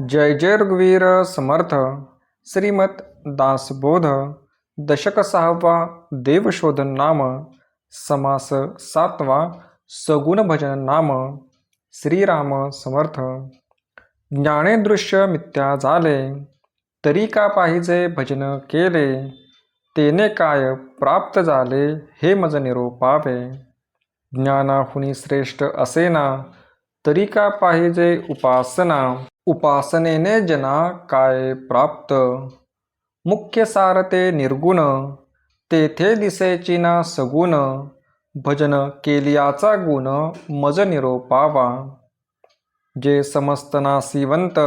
जय जय रघुवीर समर्थ। श्रीमत दासबोध। दशक सहावा देवशोधन नाम समास सातवा सगुण भजन नाम श्रीराम समर्थ। ज्ञाने दृश्य मिथ्या झाले तरी का पाहिजे भजन केले? तेने काय प्राप्त झाले हे मज निरोपावे? ज्ञानाहुनी श्रेष्ठ असेना तरी का पाहिजे उपासना? उपासनेने जना काय प्राप्त? मुख्य सारते निर्गुण तेथे दिसेची ना सगुण भजन केलियाचा गुण मज निरोपावा. जे समस्तना सिवंत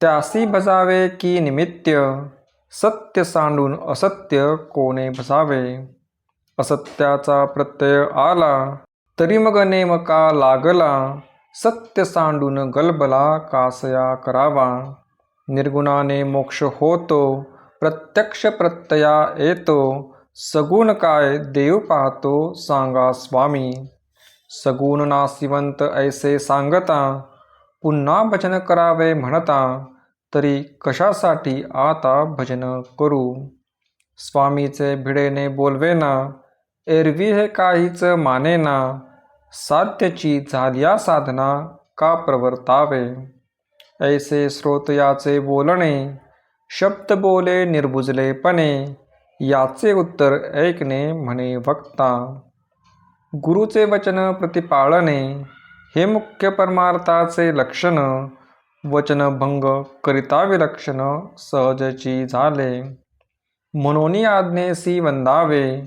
त्यासी भजावे की निमित्य सत्य सांडून असत्य कोणे भजावे? असत्याचा प्रत्यय आला तरी मग नेमका लागला. सत्य सांडून गलबला कासया करावा. निर्गुणाने मोक्ष होतो प्रत्यक्ष प्रत्यया येतो. सगुण काय देव पाहतो सांगा स्वामी. सगुण नासिवंत ऐसे सांगता पुन्हा भजन करावे म्हणता तरी कशासाठी आता भजन करू? स्वामीचे भिडेने बोलवेना एरवी हे काहीच मानेना साध्यची झाल्या साधना का प्रवर्तावे? ऐसे स्रोत याचे बोलणे शब्द बोले निर्बुजलेपणे याचे उत्तर ऐकणे म्हणे वक्ता. गुरुचे वचन प्रतिपाळणे हे मुख्य परमार्थाचे लक्षण वचनभंग करिता विलक्षण सहजची झाले. म्हणून आज्ञेसी वंदावे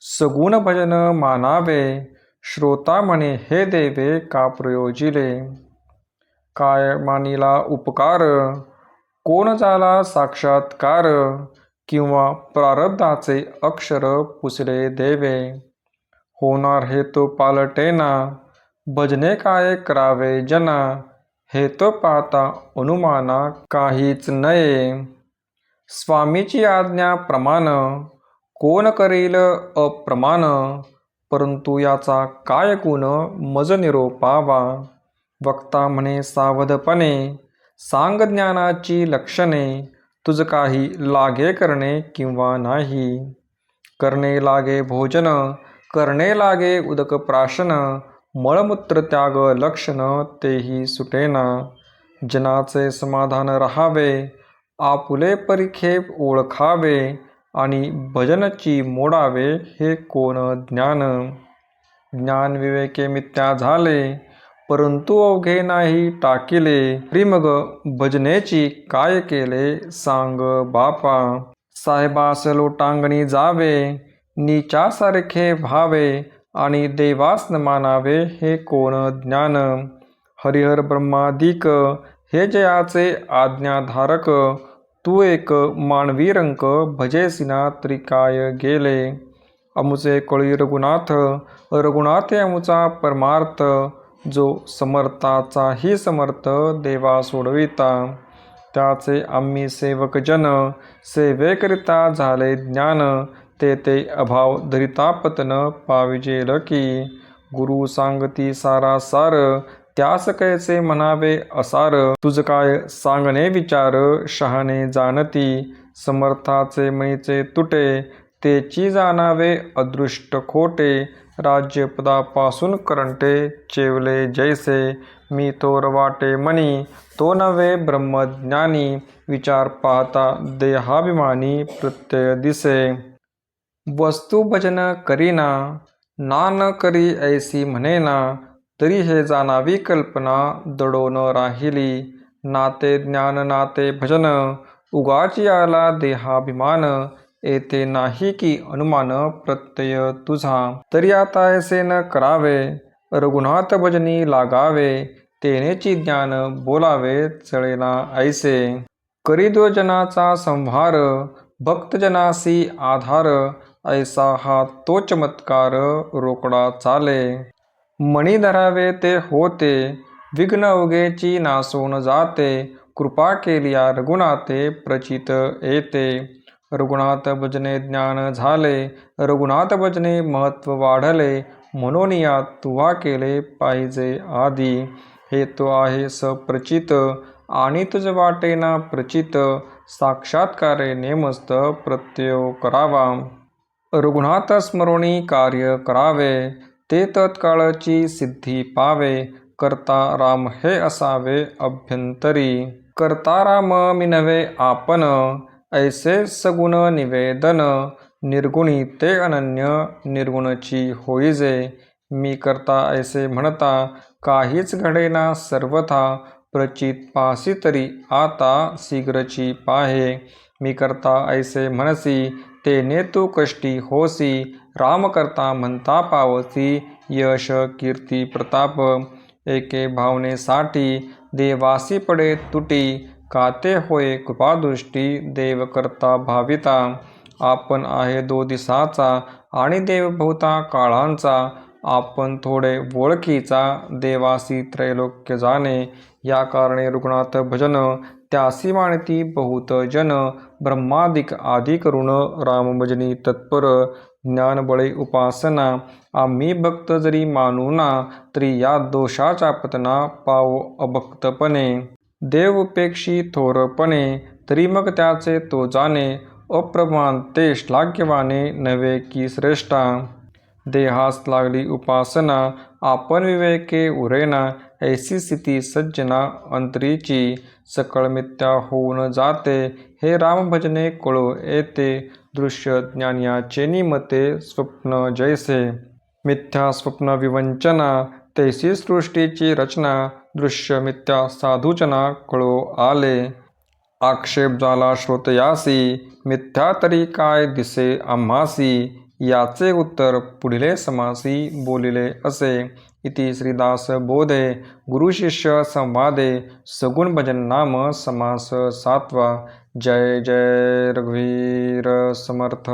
सगुण भजन मानावे श्रोता म्हणे हे देवे का प्रयोजिले? काय मानिला उपकार? कोण झाला साक्षात्कार? किंवा प्रारब्धाचे अक्षर पुसले देवे? होणार हे तो पालटेना भजने काय करावे जना? हे तो पाहता अनुमाना काहीच नये. स्वामीची आज्ञा प्रमाण कोण करील अप्रमाण? परंतु याचा काय गुण मज निरोपावा वक्ता म्हणे सावधपणे सांग ज्ञानाची लक्षणे तुझ काही लागे करणे किंवा नाही. करणे लागे भोजन करणे लागे उदक प्राशन मळमूत्र त्याग लक्षण तेही सुटेना. जनाचे समाधान राहावे आपुले परिखेप ओळखावे आणि भजनची मोडावे हे कोण ज्ञान? ज्ञान विवेके मिथ्या झाले परंतु अवघे नाही टाकिले. प्रिमग भजनेची काय केले? सांग बापा. साहेबास लोटांगणी जावे नीचासारखे व्हावे आणि देवास न मानावे हे कोण ज्ञान? हरिहर ब्रह्मादिक हे जयाचे आज्ञाधारक तू एक मानवी रंक भजेसिना त्रिकाय गेले? अमुचे कळी रघुनाथ रघुनाथ अमुचा परमार्थ जो समर्थाचाही समर्थ देवा सोडविता. त्याचे आम्ही सेवक जन सेवेकरिता झाले ज्ञान ते ते अभाव धरितापतन पाविजेल की. गुरु सांगती सारा सार त्यास कैसे म्हणावे असार? तुझ काय सांगणे विचार? शहाणे जाणती समर्थाचे मैचे तुटे तेची जाणावे अदृष्ट खोटे राज्यपदापासून करंटे चेवले जैसे मी तोर वाटे मनी तो नवे ब्रह्मज्ञानी विचार पाहता देहाभिमानी प्रत्यय दिसे। वस्तुभजन करीना ना न करी ऐसी म्हणेना तरी हे जाणावी कल्पना दडोन राहिली. नाते ज्ञान नाते भजन उगाची आला देहाभिमान. येथे नाही की अनुमान प्रत्यय तुझा. तरी आता ऐसे न करावे रघुनाथ भजनी लागावे. तेनेची ज्ञान बोलावे चळेना ऐसे. करीद्वजनाचा संहार भक्तजनासी आधार. ऐसा हा तो चमत्कार रोकडा चाले. मणी धरावे ते होते विघ्न अवघेची नासून जाते कृपा केलिया रघुनाथे प्रचित येते. रघुनाथ भजने ज्ञान झाले रघुनाथ भजने महत्त्व वाढले म्हणून या तुवा केले पाहिजे आधी. हे तो आहे सप्रचित आणि तुझ वाटेना प्रचित साक्षात्कारे नेमस्त प्रत्ययो करावा. रघुनाथ स्मरणी कार्य करावे ते तत्काळची सिद्धी पावे करता राम हे असावे अभ्यंतरी. करता राम मिनवे आपण ऐसे सगुण निवेदन निर्गुणी ते अनन्य निर्गुणची होईजे. मी करता ऐसे म्हणता काहीच घडेना सर्वथा प्रचित पासी तरी आता शीघ्रची पाहे. मी करता ऐसे म्हणसी ते नेतू कष्टी होसी राम करता म्हणता पावसी यश कीर्ती प्रताप एके भावनेसाठी देवासी पडे तुटी काते होय कृपादृष्टी देव करता भाविता. आपण आहे दो दिसाचा आणि देवभूता काळांचा आपण थोडे ओळखीचा देवासी त्रैलोक्य जाणे या कारणे रुग्णात भजन त्यासी मानती बहुत जन ब्रह्मादिक आदी राम रामभजनी तत्पर ज्ञानबळे उपासना आम्ही भक्त जरी मानूना तरी या दोषाच्या पतना पाव अभक्तपणे. देव उपेक्षी थोरपणे तरी मग त्याचे तो जाणे अप्रमाण ते श्लाघ्यवाने नव्हे की श्रेष्ठा. देहास लागली उपासना आपण विवेके उरेना ऐसी स्थिती सज्जना अंतरीची सकळ मिथ्या होऊन जाते. हे रामभजने कळो येते दृश्य ज्ञानियाचे निमते स्वप्न जैसे. मिथ्या स्वप्न विवंचना तैसी सृष्टीची रचना दृश्य मिथ्या साधुचना कळो आले. आक्षेप झाला श्रोतयासी मिथ्या तरी काय दिसे आम्हासी? याचे उत्तर पुढिले समासी बोलिले असे. इति श्रीदास बोधे गुरुशिष्य संवादे सगुण भजन नाम समास सातवा. जय जय रघुवीर समर्थ.